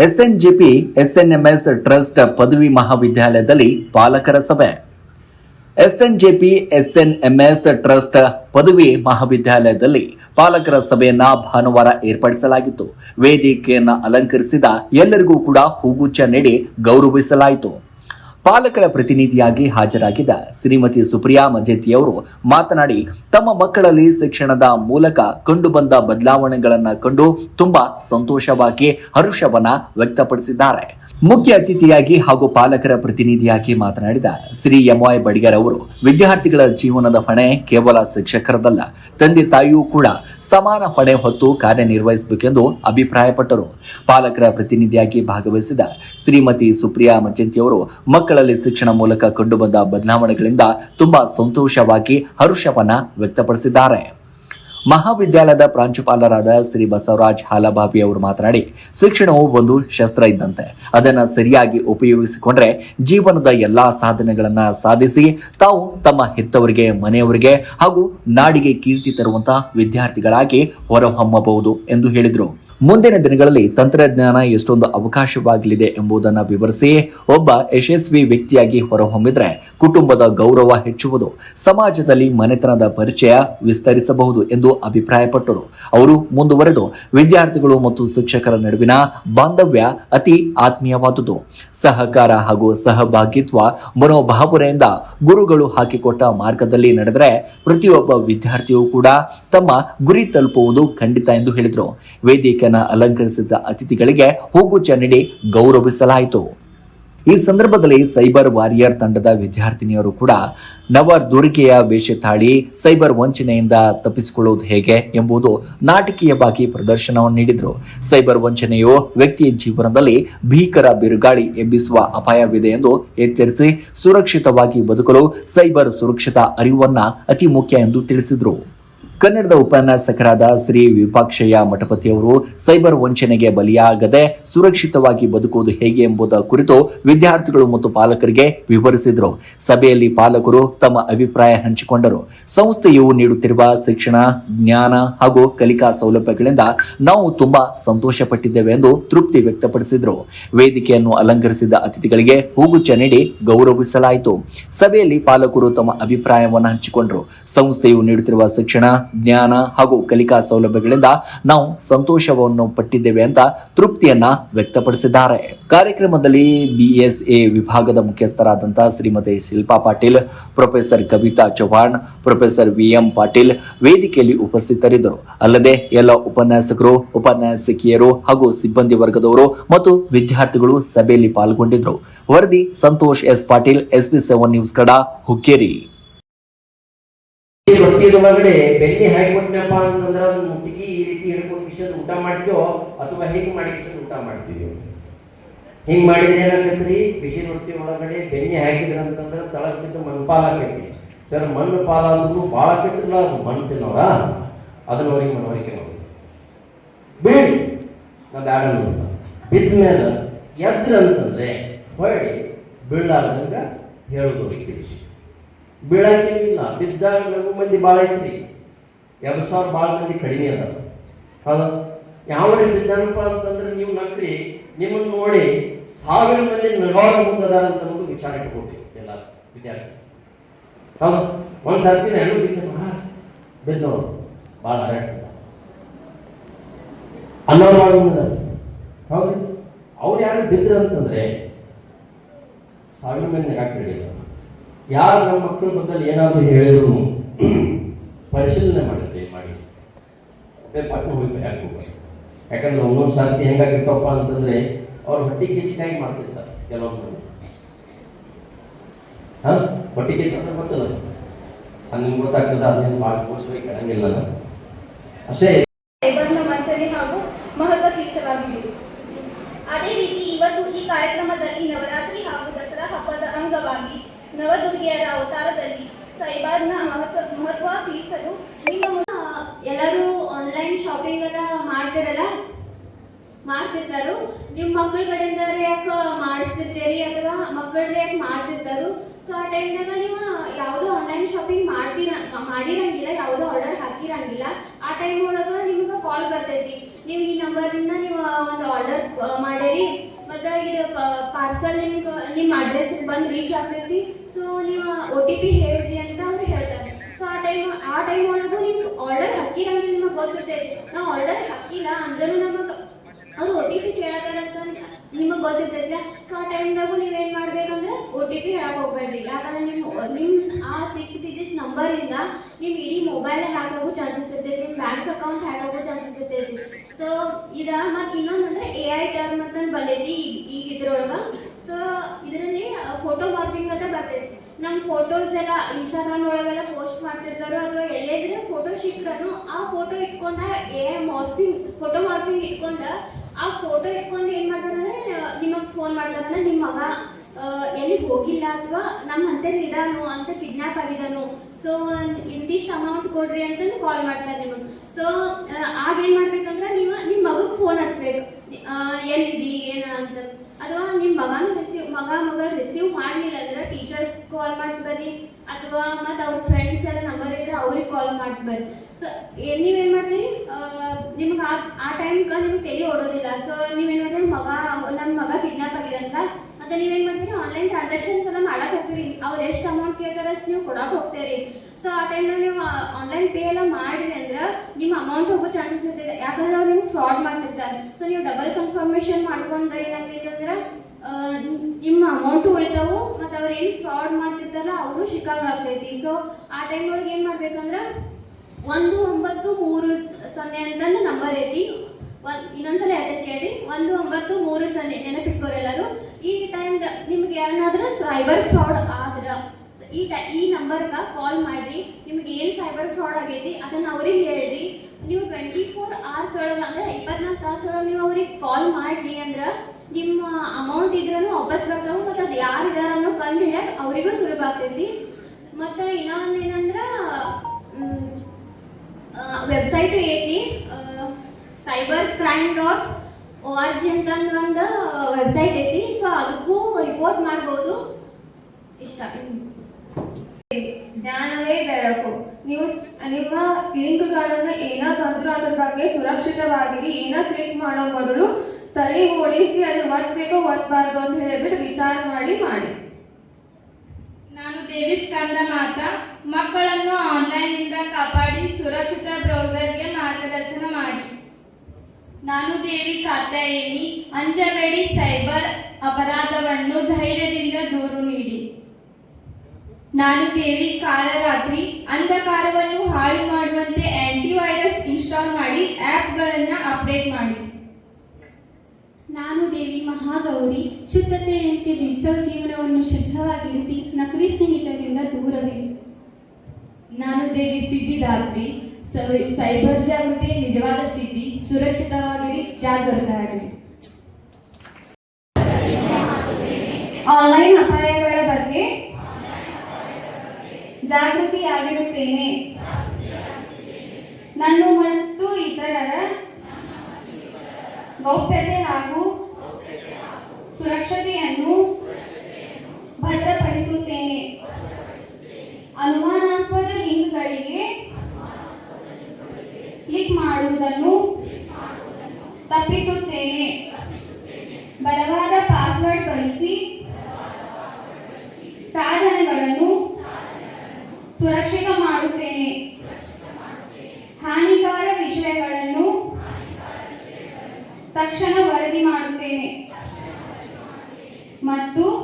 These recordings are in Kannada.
ಎಸ್ಎನ್ಜಿಪಿ, ಎಸ್ಎನ್ಎಂಎಸ್ ಟ್ರಸ್ಟ್ ಪದವಿ ಮಹಾವಿದ್ಯಾಲಯದಲ್ಲಿ ಪಾಲಕರ ಸಭೆ. ಎಸ್ಎನ್ಜೆಪಿ, ಎಸ್ಎನ್ಎಂಎಸ್ ಟ್ರಸ್ಟ್ ಪದವಿ ಮಹಾವಿದ್ಯಾಲಯದಲ್ಲಿ ಪಾಲಕರ ಸಭೆಯನ್ನ ಭಾನುವಾರ ಏರ್ಪಡಿಸಲಾಗಿತ್ತು. ವೇದಿಕೆಯನ್ನ ಅಲಂಕರಿಸಿದ ಎಲ್ಲರಿಗೂ ಕೂಡ ಹೂಗುಚ್ಛ ನೀಡಿ ಗೌರವಿಸಲಾಯಿತು. ಪಾಲಕರ ಪ್ರತಿನಿಧಿಯಾಗಿ ಹಾಜರಾಗಿದ್ದ ಶ್ರೀಮತಿ ಸುಪ್ರಿಯಾ ಮಜೆತಿಯವರು ಮಾತನಾಡಿ, ತಮ್ಮ ಮಕ್ಕಳಲ್ಲಿ ಶಿಕ್ಷಣದ ಮೂಲಕ ಕಂಡುಬಂದ ಬದಲಾವಣೆಗಳನ್ನ ಕಂಡು ತುಂಬಾ ಸಂತೋಷವಾಗಿ ಹರುಷವನ್ನ ವ್ಯಕ್ತಪಡಿಸಿದ್ದಾರೆ. ಮುಖ್ಯ ಅತಿಥಿಯಾಗಿ ಹಾಗೂ ಪಾಲಕರ ಪ್ರತಿನಿಧಿಯಾಗಿ ಮಾತನಾಡಿದ ಶ್ರೀ ಎಂವೈ ಬಡಿಗರ್ ಅವರು, ವಿದ್ಯಾರ್ಥಿಗಳ ಜೀವನದ ಹೊಣೆ ಕೇವಲ ಶಿಕ್ಷಕರದಲ್ಲ, ತಂದೆ ತಾಯಿಯೂ ಕೂಡ ಸಮಾನ ಹೊಣೆ ಹೊತ್ತು ಕಾರ್ಯನಿರ್ವಹಿಸಬೇಕೆಂದು ಅಭಿಪ್ರಾಯಪಟ್ಟರು. ಪಾಲಕರ ಪ್ರತಿನಿಧಿಯಾಗಿ ಭಾಗವಹಿಸಿದ ಶ್ರೀಮತಿ ಸುಪ್ರಿಯಾ ಮಚಂತಿಯವರು ಮಕ್ಕಳಲ್ಲಿ ಶಿಕ್ಷಣ ಮೂಲಕ ಕಂಡುಬಂದ ಬದಲಾವಣೆಗಳಿಂದ ತುಂಬಾ ಸಂತೋಷವಾಗಿ ಹರುಷವನ್ನ ವ್ಯಕ್ತಪಡಿಸಿದ್ದಾರೆ. ಮಹಾವಿದ್ಯಾಲಯದ ಪ್ರಾಂಶುಪಾಲರಾದ ಶ್ರೀ ಬಸವರಾಜ್ ಹಾಲಬಾಬಿ ಅವರು ಮಾತನಾಡಿ, ಶಿಕ್ಷಣವು ಒಂದು ಶಸ್ತ್ರ ಇದ್ದಂತೆ, ಅದನ್ನ ಸರಿಯಾಗಿ ಉಪಯೋಗಿಸಿಕೊಂಡ್ರೆ ಜೀವನದ ಎಲ್ಲಾ ಸಾಧನೆಗಳನ್ನ ಸಾಧಿಸಿ, ತಾವು ತಮ್ಮ ಹೆತ್ತವರಿಗೆ, ಮನೆಯವರಿಗೆ ಹಾಗೂ ನಾಡಿಗೆ ಕೀರ್ತಿ ತರುವಂತಹ ವಿದ್ಯಾರ್ಥಿಗಳಾಗಿ ಹೊರಹೊಮ್ಮಬಹುದು ಎಂದು ಹೇಳಿದರು. ಮುಂದಿನ ದಿನಗಳಲ್ಲಿ ತಂತ್ರಜ್ಞಾನ ಎಷ್ಟೊಂದು ಅವಕಾಶವಾಗಲಿದೆ ಎಂಬುದನ್ನು ವಿವರಿಸಿ ಒಬ್ಬ ಯಶಸ್ವಿ ವ್ಯಕ್ತಿಯಾಗಿ ಹೊರಹೊಮ್ಮಿದ್ರೆ ಕುಟುಂಬದ ಗೌರವ ಹೆಚ್ಚುವುದು, ಸಮಾಜದಲ್ಲಿ ಮನೆತನದ ಪರಿಚಯ ವಿಸ್ತರಿಸಬಹುದು ಎಂದು ಅಭಿಪ್ರಾಯಪಟ್ಟರು. ಅವರು ಮುಂದುವರೆದು ವಿದ್ಯಾರ್ಥಿಗಳು ಮತ್ತು ಶಿಕ್ಷಕರ ನಡುವಿನ ಬಾಂಧವ್ಯ ಅತಿ ಆತ್ಮೀಯವಾದುದು. ಸಹಕಾರ ಹಾಗೂ ಸಹಭಾಗಿತ್ವ ಮನೋಭಾವನೆಯಿಂದ ಗುರುಗಳು ಹಾಕಿಕೊಟ್ಟ ಮಾರ್ಗದಲ್ಲಿ ನಡೆದರೆ ಪ್ರತಿಯೊಬ್ಬ ವಿದ್ಯಾರ್ಥಿಯೂ ಕೂಡ ತಮ್ಮ ಗುರಿ ತಲುಪುವುದು ಖಂಡಿತ ಎಂದು ಹೇಳಿದರು. ವೇದಿಕೆಯನ್ನು ಅಲಂಕರಿಸಿದ ಅತಿಥಿಗಳಿಗೆ ಹೂಗುಚ್ಛ ನೀಡಿ ಗೌರವಿಸಲಾಯಿತು. ಈ ಸಂದರ್ಭದಲ್ಲಿ ಸೈಬರ್ ವಾರಿಯರ್ ತಂಡದ ವಿದ್ಯಾರ್ಥಿನಿಯರು ಕೂಡ ನವ ದುರ್ಗೆಯ ವೇಷ ತಾಳಿ ಸೈಬರ್ ವಂಚನೆಯಿಂದ ತಪ್ಪಿಸಿಕೊಳ್ಳುವುದು ಹೇಗೆ ಎಂಬುದು ನಾಟಕೀಯವಾಗಿ ಪ್ರದರ್ಶನವನ್ನು ನೀಡಿದರು. ಸೈಬರ್ ವಂಚನೆಯು ವ್ಯಕ್ತಿಯ ಜೀವನದಲ್ಲಿ ಭೀಕರ ಬಿರುಗಾಳಿ ಎಬ್ಬಿಸುವ ಅಪಾಯವಿದೆ ಎಂದು ಎಚ್ಚರಿಸಿ ಸುರಕ್ಷಿತವಾಗಿ ಬದುಕಲು ಸೈಬರ್ ಸುರಕ್ಷತಾ ಅರಿವನ್ನ ಅತಿ ಮುಖ್ಯ ಎಂದು ತಿಳಿಸಿದರು. ಕನ್ನಡದ ಉಪನ್ಯಾಸಕರಾದ ಶ್ರೀ ವಿಪಾಕ್ಷಯ್ಯ ಮಠಪತಿಯವರು ಸೈಬರ್ ವಂಚನೆಗೆ ಬಲಿಯಾಗದೆ ಸುರಕ್ಷಿತವಾಗಿ ಬದುಕುವುದು ಹೇಗೆ ಎಂಬುದರ ಕುರಿತು ವಿದ್ಯಾರ್ಥಿಗಳು ಮತ್ತು ಪಾಲಕರಿಗೆ ವಿವರಿಸಿದರು. ಸಭೆಯಲ್ಲಿ ಪಾಲಕರು ತಮ್ಮ ಅಭಿಪ್ರಾಯ ಹಂಚಿಕೊಂಡರು. ಸಂಸ್ಥೆಯು ನೀಡುತ್ತಿರುವ ಶಿಕ್ಷಣ, ಜ್ಞಾನ ಹಾಗೂ ಕಲಿಕಾ ಸೌಲಭ್ಯಗಳಿಂದ ನಾವು ತುಂಬಾ ಸಂತೋಷ ಪಟ್ಟಿದ್ದೇವೆ ಎಂದು ತೃಪ್ತಿ ವ್ಯಕ್ತಪಡಿಸಿದರು. ವೇದಿಕೆಯನ್ನು ಅಲಂಕರಿಸಿದ ಅತಿಥಿಗಳಿಗೆ ಹೂಗುಚ್ಛ ನೀಡಿ ಗೌರವಿಸಲಾಯಿತು. ಸಭೆಯಲ್ಲಿ ಪಾಲಕರು ತಮ್ಮ ಅಭಿಪ್ರಾಯವನ್ನು ಹಂಚಿಕೊಂಡರು. ಸಂಸ್ಥೆಯು ನೀಡುತ್ತಿರುವ ಶಿಕ್ಷಣ ಜ್ಞಾನ ಹಾಗೂ ಕಲಿಕಾ ಸೌಲಭ್ಯಗಳಿಂದ ನಾವು ಸಂತೋಷವನ್ನು ಪಟ್ಟಿದ್ದೇವೆ ಅಂತ ತೃಪ್ತಿಯನ್ನ ವ್ಯಕ್ತಪಡಿಸಿದ್ದಾರೆ. ಕಾರ್ಯಕ್ರಮದಲ್ಲಿ ಬಿಎಸ್ಎ ವಿಭಾಗದ ಮುಖ್ಯಸ್ಥರಾದಂತಹ Shrimati Shilpa Patil, professor Kavita Chauhan, professor V M Patil ವೇದಿಕೆಯಲ್ಲಿ ಉಪಸ್ಥಿತರಿದ್ದರು. ಅಲ್ಲದೆ ಎಲ್ಲ ಉಪನ್ಯಾಸಕರು, ಉಪನ್ಯಾಸಕಿಯರು ಹಾಗೂ ಸಿಬ್ಬಂದಿ ವರ್ಗದವರು ಮತ್ತು ವಿದ್ಯಾರ್ಥಿಗಳು ಸಭೆಯಲ್ಲಿ ಪಾಲ್ಗೊಂಡಿದ್ದರು. ವರದಿ Santosh S Patil, SP seven news ಕಡ ಹುಕ್ಕೇರಿ. ರೊಟ್ಟಿದ ಒಳಗಡೆ ಬೆಣ್ಣೆ ಹಾಕಿಬಿಟ್ನಪ್ಪ ಅಂತಂದ್ರೆ ಅದನ್ನ ಮುಟ್ಟಿಗೆ ಈ ರೀತಿ ಹಿಡ್ಕೊಂಡು ಕಿಶನ್ ಊಟ ಮಾಡ್ತೀವೋ ಅಥವಾ ಹೇಗೆ ಮಾಡಿ ಕಿಶನ್ ಊಟ ಮಾಡ್ತೀವಿ ಹಿಂಗ್ ಮಾಡಿದ್ರೆ ಏನಾಗೈತ್ರಿ ಬಿಸಿ ರೊಟ್ಟಿ ಒಳಗಡೆ ಬೆಣ್ಣೆ ಹಾಕಿದ್ರ ಅಂತಂದ್ರೆ ತಳ ಬಿದ್ದು ಮಣ್ಣು ಪಾಲ್ ಆಕೈತಿ ಸರ್, ಮಣ್ಣು ಪಾಲಾದ್ರು ಭಾಳ ಕೆಟ್ಟಿಲ್ಲ ಅದು ಮಣ್ಣು ತಿನ್ನೋರ? ಅದನ್ನ ಅವ್ರಿಗೆ ಮನವರಿಕೆ ಮಾಡಿ. ಬೀಳಿ ನಾ ಬ್ಯಾಡ ಬಿದ್ದ ಮೇಲೆ ಅಂತಂದ್ರೆ ಹೊಳ್ಳಿ ಬೀಳಾರ್ದಂಗ ಹೇಳೋದು ತಿಳಿಸಿ ಬೀಳಂಗಿಲ್ಲ. ಬಿದ್ದಾಗ ನಗು ಮಂದಿ ಭಾಳ ಐತ್ರಿ. ಎರಡು ಸಾವಿರ ಭಾಳ ಮಂದಿ ಕಡಿಮೆ ಅದ ಹೌದಾ? ಯಾವ ರೀತಿ ಬಿದ್ದಾನಪ್ಪ ಅಂತಂದ್ರೆ ನೀವು ನಕ್ರಿ, ನಿಮ್ಮನ್ನು ನೋಡಿ ಸಾವಿರ ಮಂದಿ ನಗಾಡ ಮುಂದದ ಅಂತ ಒಂದು ವಿಚಾರ ಇಟ್ಕೊಂಡ್ರಿ ಎಲ್ಲ ವಿದ್ಯಾರ್ಥಿ ಹೌದು? ಒಂದು ಸರ್ತಿ ನಾನು ಬಿದ್ದು ಬಿದ್ದವರು ಭಾಳ ಹರಟ ಹೌದು ಅವ್ರು ಯಾರು ಬಿದ್ದರು ಅಂತಂದ್ರೆ ಸಾವಿರ ಮಂದಿ ನಗಾಕ್ ಹಿಡಿಯಲ್ಲ ಯಾರು ನಮ್ಮ ಮಕ್ಕಳ ಬದ್ದಲ್ಲಿ ಏನಾದರೂ ಹೇಳಿದ್ರು, ಪರಿಶೀಲನೆ ಮಾಡುತ್ತೆ ಮಾಡಿ. ಪಟ್ನ ಹೋಗಿ ಯಾಕೆ ಯಾಕಂದ್ರೆ ಒಂದೊಂದು ಸಾರ್ತಿ ಹೆಂಗಾಗಿರ್ತಪ್ಪ ಅಂತಂದ್ರೆ, ಅವ್ರು ಹೊಟ್ಟಿ ಕಿಚ್ಚಾಗಿ ಮಾಡ್ತಿರ್ತಾರೆ ಕೆಲವೊಂದು ಹಾ? ಹೊಟ್ಟೆ ಕಿಚ್ಚ ಅಂತ ಗೊತ್ತಲ್ಲ. ಅದು ನಿಮ್ಗೆ ಗೊತ್ತಾಗ್ತದ ಅದನ್ನ ಭಾಳ ಕೋರ್ಸ್ವಾಗಿ ಕಡಂಗಿಲ್ಲ ಅಷ್ಟೇ. ವಂಚನೆ ಹಾಗೂ ಮಹತ್ವ ಅದೇ ರೀತಿ, ಇವತ್ತು ಈ ಕಾರ್ಯಕ್ರಮದಲ್ಲಿ ನವರಾತ್ರಿ ಹಾಗೂ ದಸರಾ ಹಬ್ಬದ ಅಂಗವಾಗಿ ನವದುರ್ಗಿಯರ ಅವತಾರದಲ್ಲಿ ಸೈಬರ್ನ ಮಹತ್ವ ತಿಳಿಸಲು ನಿಮ್ಮ ಎಲ್ಲರೂ ಆನ್ಲೈನ್ ಶಾಪಿಂಗ್ ಎಲ್ಲ ಮಾಡ್ತಿರಲ್ಲ? ಮಾಡ್ತಿರ್ತಾರು? ನಿಮ್ಮ ಮಕ್ಕಳ ಕಡೆಯಿಂದ ಯಾಕೆ ಮಾಡಿಸ್ತಿರ್ತೀರಿ ಅಥವಾ ಮಕ್ಕಳೇ ಯಾಕೆ ಮಾಡ್ತಿರ್ತಾರು? ಸೊ ಆ ಟೈಮ್ನಾಗ ನೀವು ಯಾವುದೋ ಆನ್ಲೈನ್ ಶಾಪಿಂಗ್ ಮಾಡ್ತೀರ ಮಾಡಿರಂಗಿಲ್ಲ, ಯಾವುದೋ ಆರ್ಡರ್ ಹಾಕಿರಂಗಿಲ್ಲ. ಆ ಟೈಮ್ ಒಳಗೆ ನಿಮಗೆ ಕಾಲ್ ಬರ್ತೈತಿ. ನೀವು ಈ ನಂಬರಿಂದ ನೀವು ಒಂದು ಆರ್ಡರ್ ಮಾಡಿರಿ. ಮತ್ತು ಇದು ಪಾರ್ಸಲ್ ನಿಮ್ಗೆ ನಿಮ್ಮ ಅಡ್ರೆಸ್ಸಿಗೆ ಬಂದು ರೀಚ್ ಆಗ್ತೈತಿ. ಸೊ ನೀವು ಒ ಟಿ ಪಿ ಹೇಳ್ರಿ ಅಂತ ಅವ್ರು ಹೇಳ್ತಾರೆ. ಸೊ ಆ ಟೈಮ್ ಆ ಟೈಮ್ ಒಳಗೂ ನೀವು ಆರ್ಡರ್ ಹಾಕಿಲ್ಲ ಅಂದ್ರೆ ನಿಮಗೆ ಗೊತ್ತಿರ್ತೈತಿ. ನಾವು ಆರ್ಡರ್ ಹಾಕಿಲ್ಲ ಅಂದ್ರೂ ನಮಗೆ ಅವ್ರು ಒ ಟಿ ಪಿ ಕೇಳತ್ತಾರಂತ ನಿಮಗೆ ಗೊತ್ತಿರ್ತೈತಿಲ್ಲ ಸೊ ಆ ಟೈಮ್ದಾಗೂ ನೀವೇನು ಮಾಡ್ಬೇಕಂದ್ರೆ ಒ ಟಿ ಪಿ ಹೇಳಕ್ಕೆ ಹೋಗ್ಬೇಡ್ರಿ. ಯಾಕಂದ್ರೆ ನಿಮ್ಮ ನಿಮ್ಮ ಆ ಸಿಕ್ಸ್ ಡಿಜಿಟ್ ನಂಬರಿಂದ ನಿಮ್ಮ ಇಡೀ ಮೊಬೈಲ್ ಹ್ಯಾಕ್ ಆಗೋ ಚಾನ್ಸಸ್ ಇರ್ತೈತಿ ನಿಮ್ಮ ಬ್ಯಾಂಕ್ ಅಕೌಂಟ್ ಹ್ಯಾಕ್ ಆಗೋ ಚಾನ್ಸಸ್ ಇರ್ತೈತಿ. ಸೊ ಇದ ಮತ್ತು ಇನ್ನೊಂದಂದ್ರೆ ಎ ಐ ಟರ್ಮ್ ಅಂತ ಬಂದೈತಿ ಈಗ ಈಗ ಇದ್ರೊಳಗೆ. ಸೊ ಇದರಲ್ಲಿ ಫೋಟೋ ಮಾರ್ಪಿಂಗ್ ಅಂತ ಬರ್ತೈತಿ. ನಮ್ಮ ಫೋಟೋಸ್ ಎಲ್ಲ ಇನ್ಸ್ಟಾಗ್ರಾಮ್ ಒಳಗೆಲ್ಲ ಪೋಸ್ಟ್ ಮಾಡ್ತಿರ್ತಾರೋ ಅಥವಾ ಎಲ್ಲೇದ್ರೆ ಫೋಟೋ ಸಿಕ್ಕರೂ ಆ ಫೋಟೋ ಇಟ್ಕೊಂಡ ಎ ಮಾರ್ಫಿಂಗ್ ಫೋಟೋ ಮಾರ್ಫಿಂಗ್ ಇಟ್ಕೊಂಡ ಆ ಫೋಟೋ ಇಟ್ಕೊಂಡು ಏನು ಮಾಡ್ತಾರಂದ್ರೆ ನಿಮಗೆ ಫೋನ್ ಮಾಡ್ತಾರಂದ್ರೆ ನಿಮ್ಮ ಮಗ ಆ, ಎಲ್ಲಿ ಹೋಗಿಲ್ಲ ಅಥವಾ ನಮ್ಮ ಹಂತೇಲಿ ಇದಾನು ಅಂತ ಕಿಡ್ನಾಪ್ ಆಗಿದಾನು. ಸೊ ಇಂತಿಷ್ಟು ಅಮೌಂಟ್ ಕೊಡ್ರಿ ಅಂತಂದು ಕಾಲ್ ಮಾಡ್ತಾರೆ ನಿಮಗೆ. ಸೊ ಆಗ ಏನು ಮಾಡ್ಬೇಕಂದ್ರೆ ನೀವು ನಿಮ್ಮ ಮಗಗೆ ಫೋನ್ ಹಚ್ಬೇಕು. ಎಲ್ಲಿದ್ದಿ ಏನ ಅಂತ. ಅಥವಾ ನಿಮ್ಮ ಮಗನ ರಿಸೀವ್ ಮಗ ಮಗಳು ರಿಸೀವ್ ಮಾಡಲಿಲ್ಲ ಅಂದ್ರೆ ಟೀಚರ್ಸ್ ಕಾಲ್ ಮಾಡಿ ಬರ್ರಿ. ಅಥವಾ ಮತ್ತು ಅವ್ರ ಫ್ರೆಂಡ್ಸ್ ಎಲ್ಲ ನಂಬರ್ ಇದ್ರೆ ಅವ್ರಿಗೆ ಕಾಲ್ ಮಾಡಿ ಬರ್ರಿ. ಸೊ ನೀವೇನು ಮಾಡ್ತೀರಿ? ನಿಮ್ಗೆ ಆ ಆ ಟೈಮ್ಗೆ ನಿಮ್ಗೆ ತಲೆ ಓಡೋದಿಲ್ಲ. ಸೊ ನೀವೇನು ಮಾಡ್ತೀರಿ? ಮಗ ನಮ್ಮ ಮಗ ಕಿಡ್ನಾಪ್ ಆಗಿದೆ ಅಂತ ಮತ್ತೆ ನೀವೇನು ಆನ್ಲೈನ್ ಟ್ರಾನ್ಸಾಕ್ಷನ್ ಎಲ್ಲ ಮಾಡಕ್ಕೆ ಹೋಗ್ತೀರಿ. ಅವ್ರು ಎಷ್ಟು ಅಮೌಂಟ್ ಕೇಳ್ತಾರೆ ಅಷ್ಟು ನೀವು ಕೊಡಕ್ಕೆ ಹೋಗ್ತೀರಿ. ಸೊ ಆ ಟೈಮ್ನಲ್ಲಿ ನೀವು ಆನ್ಲೈನ್ ಪೇ ಎಲ್ಲ ಮಾಡಿರಿ ಅಂದ್ರೆ ನಿಮ್ಮ ಅಮೌಂಟ್ ಹೋಗೋ ಚಾನ್ಸಸ್ ಇರ್ತದೆ ಯಾಕಂದ್ರೆ ಅವ್ರು ನಿಮ್ಗೆ ಫ್ರಾಡ್ ಮಾಡ್ತಿರ್ತಾರೆ. ಸೊ ನೀವು ಡಬಲ್ ಕನ್ಫರ್ಮೇಷನ್ ಮಾಡ್ಕೊಂಡ್ರೆ ಏನಾಗ್ತೈತೆ ನಿಮ್ಮ ಅಮೌಂಟ್ ಉಳಿತಾವು ಮತ್ತು ಅವ್ರು ಏನು ಫ್ರಾಡ್ ಮಾಡ್ತಿರ್ತಾರಲ್ಲ, ಅವರು ಶಿಕಾಗ ಆಗ್ತೈತಿ. ಸೊ ಆ ಟೈಮ್ ಒಳಗೆ ಏನು ಮಾಡ್ಬೇಕಂದ್ರೆ, ಒಂದು ಒಂಬತ್ತು ಮೂರು ಸೊನ್ನೆ ಅಂತಂದು ನಂಬರ್ ಐತಿ. ಒಂದ್ ಇನ್ನೊಂದ್ಸಲ ಅದಕ್ಕೆ ಕೇಳಿ? ಒಂದು ಒಂಬತ್ತು ಮೂರು ಸೊನ್ನೆ ನೆನಪಿಟ್ಕೋರಿ ಎಲ್ಲರೂ. ಈ ಟೈಮ್ ನಿಮ್ಗೆ ಏನಾದರೂ ಸೈಬರ್ ಫ್ರಾಡ್ ಆದ್ರ ಈ ಟೈ ಈ ನಂಬರ್ಗೆ ಕಾಲ್ ಮಾಡಿ, ನಿಮ್ಗೆ ಏನು ಸೈಬರ್ ಫ್ರಾಡ್ ಆಗೈತಿ ಅದನ್ನ ಅವ್ರಿಗೆ ಹೇಳ್ರಿ. ನೀವು ಟ್ವೆಂಟಿ ಫೋರ್ ಅವರ್ಸ್ ಒಳಗೆ ಅಂದ್ರೆ ಇಪ್ಪತ್ನಾಲ್ಕು ತಾಸು ಒಳಗೆ ನೀವು ಅವ್ರಿಗೆ ಕಾಲ್ ಮಾಡ್ರಿ ಅಂದ್ರೆ ನಿಮ್ಮ ಅಮೌಂಟ್ ಇದ್ರೂ ವಾಪಸ್ ಬರ್ತಾವೆ ಮತ್ತು ಅದು ಯಾರು ಇದಾರ ಅನ್ನೋ ಕಂಡು ಅವರಿಗೂ ಸುಲಭ ಆಗ್ತೈತಿ. ಮತ್ತು ಇನ್ನೊಂದು ಏನಂದ್ರೆ ವೆಬ್ಸೈಟ್ ಐತಿ. Cyber crime dot O R G ಅಂತ ಒಂದು ವೆಬ್ಸೈಟ್ ಐತಿ. ಸೊ ಅದಕ್ಕೂ ರಿಪೋರ್ಟ್ ಮಾಡ್ಬೋದು. ಇಷ್ಟ. ಜ್ಞಾನವೇ ಬೆಳಕು. ನೀವು ನಿಮ್ಮ ಲಿಂಕ್ಗಳನ್ನು ಏನ ಬಂದ್ರು ಅದ್ರ ಬಗ್ಗೆ ಸುರಕ್ಷಿತವಾಗಿರಿ. ಏನ ಕ್ಲಿಕ್ ಮಾಡೋ ಮೊದಲು ತಲೆ ಓಡಿಸಿ ಅದು ಒತ್ತಬೇಕು ಒದ್ಬಾರ್ದು ಅಂತ ಹೇಳಿಬಿಟ್ಟು ವಿಚಾರ ಮಾಡಿ ಮಾಡಿ. ನಾನು ದೇವಿ ಸ್ಕಂದ ಮಾತಾ ಮಕ್ಕಳನ್ನು ಆನ್ಲೈನ್ನಿಂದ ಕಾಪಾಡಿ ಸುರಕ್ಷಿತ ಬ್ರೌಸರ್ಗೆ ಮಾರ್ಗದರ್ಶನ ಮಾಡಿ. ನಾನು ದೇವಿ ಕಾತ್ಯಾಯಿನಿ ಅಂಜಬೇಡಿ ಸೈಬರ್ ಅಪರಾಧವನ್ನು ಧೈರ್ಯದಿಂದ ದೂರು ನೀಡಿ. ನಾನು ದೇವಿ ಕಾಲರಾತ್ರಿ ಅಂಧಕಾರವನ್ನು ಹಾಳು ಮಾಡುವಂತೆ ಆಂಟಿವೈರಸ್ ಇನ್ಸ್ಟಾಲ್ ಮಾಡಿ ಆ್ಯಪ್ಗಳನ್ನು ಅಪ್ಡೇಟ್ ಮಾಡಿ. ನಾನು ದೇವಿ ಮಹಾಗೌರಿ ಶುದ್ಧತೆಯಂತೆ ಡಿಜಿಟಲ್ ಜೀವನವನ್ನು ಶುದ್ಧವಾಗಿರಿಸಿ ನಕಲಿ ಸ್ನೇಹಿತರಿಂದ ದೂರವಿರಿ. ನಾನು ದೇವಿ ಸಿದ್ಧಿದಾತ್ರಿ ಸೈಬರ್ ಜಾಗೃತಿ ನಿಜವಾದ ಸ್ಥಿತಿ ಸುರಕ್ಷಿತವಾಗಿರಿ, ಜಾಗೃತರಾಗಿರಿ. ಆನ್ಲೈನ್ ಅಪಾಯಗಳ ಬಗ್ಗೆ ಜಾಗೃತಿಯಾಗಿರುತ್ತೇನೆ. ನನ್ನ ಮತ್ತು ಇತರರ ಗೌಪ್ಯತೆ ಹಾಗೂ ಸುರಕ್ಷತೆಯನ್ನು ಭದ್ರಪಡಿಸುತ್ತೇನೆ. ಅನುಮಾನಾಸ್ಪದ ಲಿಂಕ್ಗಳಿಗೆ ಕ್ಲಿಕ್ ಮಾಡುವುದನ್ನು ತಪ್ಪಿಸುತ್ತೇನೆ. ಬಲವಾದ ಪಾಸ್ವರ್ಡ್ ಬಳಸಿ ಸಾಧನಗಳನ್ನು ಸುರಕ್ಷಿತ ಮಾಡುತ್ತೇನೆ. ಹಾನಿಕಾರ ವಿಷಯಗಳನ್ನು ತಕ್ಷಣ ವರದಿ ಮಾಡುತ್ತೇನೆ. ಮತ್ತು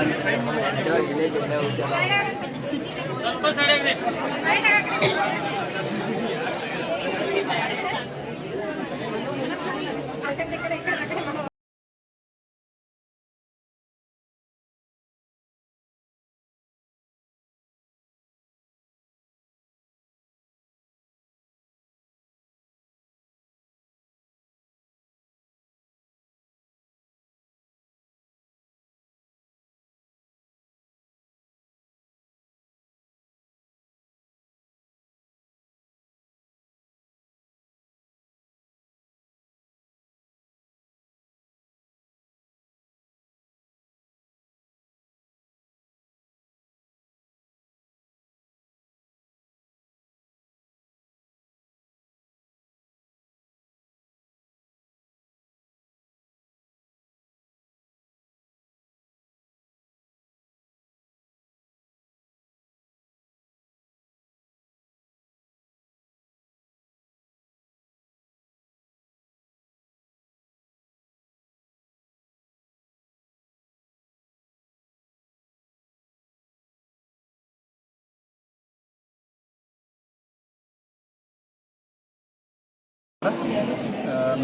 ಪರೀಕ್ಷೆ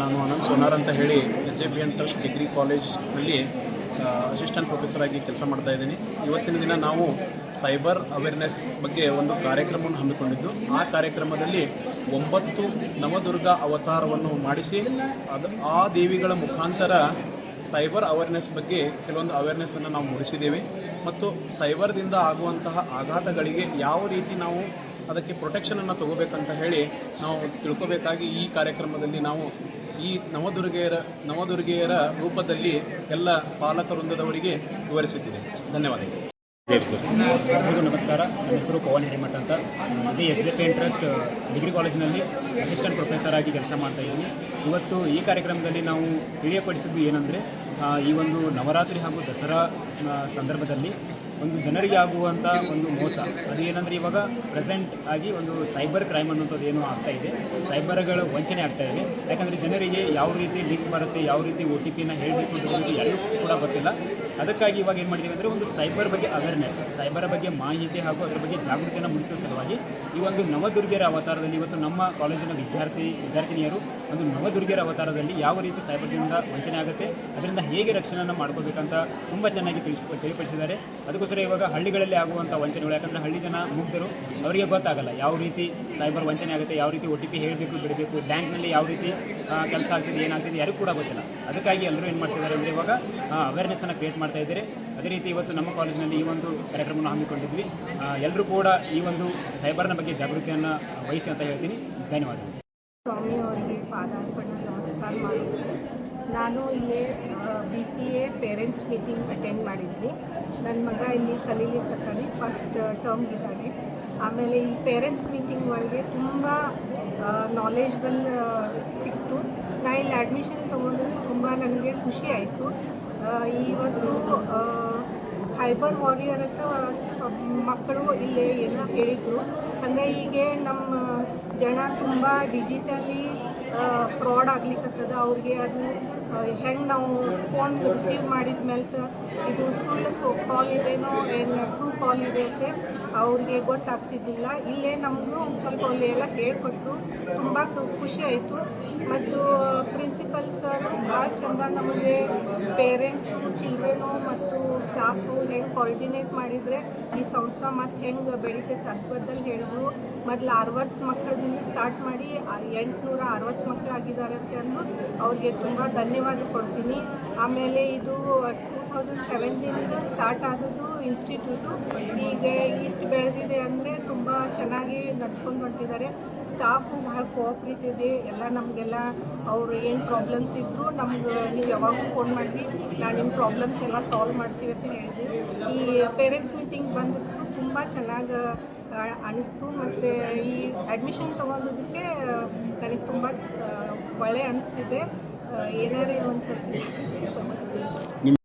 ನಾನು ಅನಂತ್ ಸೋನಾರ್ ಅಂತ ಹೇಳಿ S J B N trust degree ಕಾಲೇಜ್ನಲ್ಲಿ ಅಸಿಸ್ಟೆಂಟ್ ಪ್ರೊಫೆಸರ್ ಆಗಿ ಕೆಲಸ ಮಾಡ್ತಾ ಇದ್ದೀನಿ. ಇವತ್ತಿನ ದಿನ ನಾವು ಸೈಬರ್ ಅವೇರ್ನೆಸ್ ಬಗ್ಗೆ ಒಂದು ಕಾರ್ಯಕ್ರಮವನ್ನು ಹಮ್ಮಿಕೊಂಡಿದ್ದು. ಆ ಕಾರ್ಯಕ್ರಮದಲ್ಲಿ ಒಂಬತ್ತು ನವದುರ್ಗ ಅವತಾರವನ್ನು ಮಾಡಿಸಿ, ಅದು, ಆ ದೇವಿಗಳ ಮುಖಾಂತರ ಸೈಬರ್ ಅವೇರ್ನೆಸ್ ಬಗ್ಗೆ ಕೆಲವೊಂದು ಅವೇರ್ನೆಸ್ಸನ್ನು ನಾವು ಮೂಡಿಸಿದ್ದೇವೆ. ಮತ್ತು ಸೈಬರ್ದಿಂದ ಆಗುವಂತಹ ಆಘಾತಗಳಿಗೆ ಯಾವ ರೀತಿ ನಾವು ಅದಕ್ಕೆ ಪ್ರೊಟೆಕ್ಷನನ್ನು ತಗೋಬೇಕಂತ ಹೇಳಿ ನಾವು ತಿಳ್ಕೋಬೇಕಾಗಿ ಈ ಕಾರ್ಯಕ್ರಮದಲ್ಲಿ ನಾವು ಈ ನವದುರ್ಗೆಯರ ನವದುರ್ಗೆಯರ ರೂಪದಲ್ಲಿ ಎಲ್ಲ ಪಾಲಕ ವೃಂದದವರಿಗೆ ವಿವರಿಸುತ್ತಿದೆ ಧನ್ಯವಾದಗಳು. ಎಲ್ಲರಿಗೂ ನಮಸ್ಕಾರ. ನನ್ನ ಹೆಸರು ಪವನ್ ಹಿರೇಮಠ ಅಂತ. ಇದೇ S J P interest degree ಕಾಲೇಜಿನಲ್ಲಿ ಅಸಿಸ್ಟೆಂಟ್ ಪ್ರೊಫೆಸರ್ ಆಗಿ ಕೆಲಸ ಮಾಡ್ತಾ ಇದ್ದೀನಿ. ಇವತ್ತು ಈ ಕಾರ್ಯಕ್ರಮದಲ್ಲಿ ನಾವು ತಿಳಿಯಪಡಿಸಿದ್ದು ಏನಂದರೆ ಈ ಒಂದು ನವರಾತ್ರಿ ಹಾಗೂ ದಸರಾ ಸಂದರ್ಭದಲ್ಲಿ ಒಂದು ಜನರಿಗೆ ಆಗುವಂಥ ಒಂದು ಮೋಸ. ಅದು ಏನಂದರೆ ಇವಾಗ ಪ್ರೆಸೆಂಟ್ ಆಗಿ ಒಂದು ಸೈಬರ್ ಕ್ರೈಮ್ ಅನ್ನೋಂಥದ್ದು ಏನು ಆಗ್ತಾ ಇದೆ. ಸೈಬರ್ಗಳ ವಂಚನೆ ಆಗ್ತಾ ಇದೆ. ಯಾಕಂದರೆ ಜನರಿಗೆ ಯಾವ ರೀತಿ ಲಿಂಕ್ ಬರುತ್ತೆ, ಯಾವ ರೀತಿ ಒ ಟಿ ಪಿನ ಹೇಳಬೇಕು ಅಂತ ಎಲ್ಲೂ ಕೂಡ ಗೊತ್ತಿಲ್ಲ. ಅದಕ್ಕಾಗಿ ಇವಾಗ ಏನು ಮಾಡಿದ್ದೀವಿ ಅಂದರೆ ಒಂದು ಸೈಬರ್ ಬಗ್ಗೆ ಅವೇರ್ನೆಸ್ ಸೈಬರ್ ಬಗ್ಗೆ ಮಾಹಿತಿ ಹಾಗೂ ಅದರ ಬಗ್ಗೆ ಜಾಗೃತಿಯನ್ನು ಮೂಡಿಸುವ ಸಲುವಾಗಿ ಈ ಒಂದು ನವದುರ್ಗರ ಅವತಾರದಲ್ಲಿ ಇವತ್ತು ನಮ್ಮ ಕಾಲೇಜಿನ ವಿದ್ಯಾರ್ಥಿ, ವಿದ್ಯಾರ್ಥಿನಿಯರು ಒಂದು ನವದುರ್ಗಿಯರ ಅವತಾರದಲ್ಲಿ ಯಾವ ರೀತಿ ಸೈಬರ್ದಿಂದ ವಂಚನೆ ಆಗುತ್ತೆ, ಅದರಿಂದ ಹೇಗೆ ರಕ್ಷಣೆಯನ್ನು ಮಾಡ್ಕೋಬೇಕಂತ ತುಂಬ ಚೆನ್ನಾಗಿ ತಿಳಿಸ್, ತಿಳಿಪಡಿಸಿದ್ದಾರೆ. ಅದಕ್ಕೋಸ್ಕರ ಇವಾಗ ಹಳ್ಳಿಗಳಲ್ಲಿ ಆಗುವಂಥ ವಂಚನೆಗಳು, ಯಾಕಂದರೆ ಹಳ್ಳಿ ಜನ ಮುಗ್ಧರು, ಅವರಿಗೆ ಗೊತ್ತಾಗಲ್ಲ ಯಾವ ರೀತಿ ಸೈಬರ್ ವಂಚನೆ ಆಗುತ್ತೆ, ಯಾವ ರೀತಿ ಒ ಟಿ ಪಿ ಹೇಳಬೇಕು, ಬಿಡಬೇಕು, ಬ್ಯಾಂಕ್ನಲ್ಲಿ ಯಾವ ರೀತಿ ಕೆಲಸ ಆಗ್ತಿದೆ, ಏನಾಗ್ತಿದೆ, ಯಾರಿಗೂ ಕೂಡ ಗೊತ್ತಿಲ್ಲ. ಅದಕ್ಕಾಗಿ ಎಲ್ಲರೂ ಏನು ಮಾಡ್ತಿದ್ದಾರೆ ಅಂದರೆ ಇವಾಗ ಅವೇರ್ನೆಸ್ಸನ್ನು ಕ್ರಿಯೇಟ್ ಮಾಡ್ತಾ ಇದ್ದಾರೆ. ಅದೇ ರೀತಿ ಇವತ್ತು ನಮ್ಮ ಕಾಲೇಜಿನಲ್ಲಿ ಈ ಒಂದು ಕಾರ್ಯಕ್ರಮವನ್ನು ಹಮ್ಮಿಕೊಂಡಿದ್ವಿ. ಎಲ್ಲರೂ ಕೂಡ ಈ ಒಂದು ಸೈಬರ್ನ ಬಗ್ಗೆ ಜಾಗೃತಿಯನ್ನು ವಹಿಸಿ ಅಂತ ಹೇಳ್ತೀನಿ. ಧನ್ಯವಾದಗಳು. ನಮಸ್ಕಾರ ಮಾಡಿದ್ರು ನಾನು ಇಲ್ಲಿ B C A parents meeting attend ಮಾಡಿದ್ವಿ. ನನ್ನ ಮಗ ಇಲ್ಲಿ ಕಲೀಲಿಕ್ಕೆ ಫಸ್ಟ್ ಟರ್ಮ್ ಇದ್ದಾನೆ. ಆಮೇಲೆ ಈ ಪೇರೆಂಟ್ಸ್ ಮೀಟಿಂಗ್ ಒಳಗೆ ತುಂಬ ನಾಲೆಜ್ಬಲ್ ಸಿಕ್ತು. ನಾ ಇಲ್ಲಿ ಅಡ್ಮಿಷನ್ ತೊಗೊಂಡ್ರೆ ತುಂಬ ನನಗೆ ಖುಷಿ ಆಯಿತು. ಇವತ್ತು ಹೈಬರ್ ವಾರಿಯರ್ ಅಂತ ಮಕ್ಕಳು ಇಲ್ಲೇ ಎಲ್ಲ ಹೇಳಿದರು. ಅಂದರೆ ಈಗ ನಮ್ಮ ಜನ ತುಂಬ ಡಿಜಿಟಲಿ ಫ್ರಾಡ್ ಆಗ್ಲಿಕ್ಕತ್ತದ ಅವ್ರಿಗೆ ಅದು ಹೆಂಗೆ ನಾವು ಫೋನ್ ರಿಸೀವ್ ಮಾಡಿದ ಮೇಲೆ ಇದು ಸುಳ್ಳು ಕಾಲ್ ಇದೇನೋ, ಏನು ಟ್ರೂ ಕಾಲ್ ಇದೆ ಅಂತ. ಅವ್ರಿಗೆ ಗೊತ್ತಾಗ್ತಿದ್ದಿಲ್ಲ. ಇಲ್ಲೇ ನಮಗೂ ಒಂದು ಸ್ವಲ್ಪ ಅಲ್ಲಿ ಎಲ್ಲ ಹೇಳಿಕೊಟ್ರು. ತುಂಬ ಖುಷಿ ಆಯಿತು. ಮತ್ತು ಪ್ರಿನ್ಸಿಪಲ್ ಸರ್ ಭಾಳ ಚಂದ ನಮಗೆ ಪೇರೆಂಟ್ಸು ಚಿಲ್ಡ್ರನು ಮತ್ತು ಸ್ಟಾಫು ಹೆಂಗೆ ಕೋರ್ಡಿನೇಟ್ ಮಾಡಿದರೆ ಈ ಸಂಸ್ಥೆ ಮತ್ತು ಹೆಂಗೆ ಬೆಳಿತೈತೆ ಅದ್ರ ಹೇಳಿದ್ರು. ಮೊದಲು ಅರವತ್ತು ಮಕ್ಕಳದಿಂದ ಸ್ಟಾರ್ಟ್ ಮಾಡಿ ಎಂಟುನೂರ ಅರವತ್ತು ಮಕ್ಕಳಾಗಿದ್ದಾರೆ ಅಂತ ಅಂದು ಅವ್ರಿಗೆ ತುಂಬ ಧನ್ಯವಾದ ಕೊಡ್ತೀನಿ. ಆಮೇಲೆ ಇದು ಟೂ ತೌಸಂಡ್ ಸೆವೆಂಟೀನ್ದು ಸ್ಟಾರ್ಟ್ ಆದದ್ದು ಇನ್ಸ್ಟಿಟ್ಯೂಟು ಈಗ ಇಷ್ಟು ಬೆಳೆದಿದೆ ಅಂದರೆ ತುಂಬ ಚೆನ್ನಾಗಿ ನಡ್ಸ್ಕೊಂಡು ಹೊಂಟಿದ್ದಾರೆ. ಸ್ಟಾಫು ಭಾಳ ಕೋಆಪ್ರೇಟ್ ಇದೆ. ಎಲ್ಲ ನಮಗೆಲ್ಲ ಅವರು ಏನು ಪ್ರಾಬ್ಲಮ್ಸ್ ಇದ್ದರೂ ನಮ್ಗೆ ನೀವು ಯಾವಾಗಲೂ ಫೋನ್ ಮಾಡಿ ನಾನು ನಿಮ್ಮ ಪ್ರಾಬ್ಲಮ್ಸ್ ಎಲ್ಲ ಸಾಲ್ವ್ ಮಾಡ್ತೀವಿ ಅಂತ ಹೇಳಿದ್ವಿ. ಈ ಪೇರೆಂಟ್ಸ್ ಮೀಟಿಂಗ್ ಬಂದದ್ದು ತುಂಬ ಚೆನ್ನಾಗಿ ಅನಿಸ್ತು. ಮತ್ತು ಈ ಅಡ್ಮಿಷನ್ ತೊಗೊಂಡೋದಕ್ಕೆ ನನಗೆ ತುಂಬ ಒಳ್ಳೆ ಅನಿಸ್ತಿದೆ. ಏನಾರೇ ಒಂದು ಸ್ವಲ್ಪ ಸಮಸ್ಯೆ.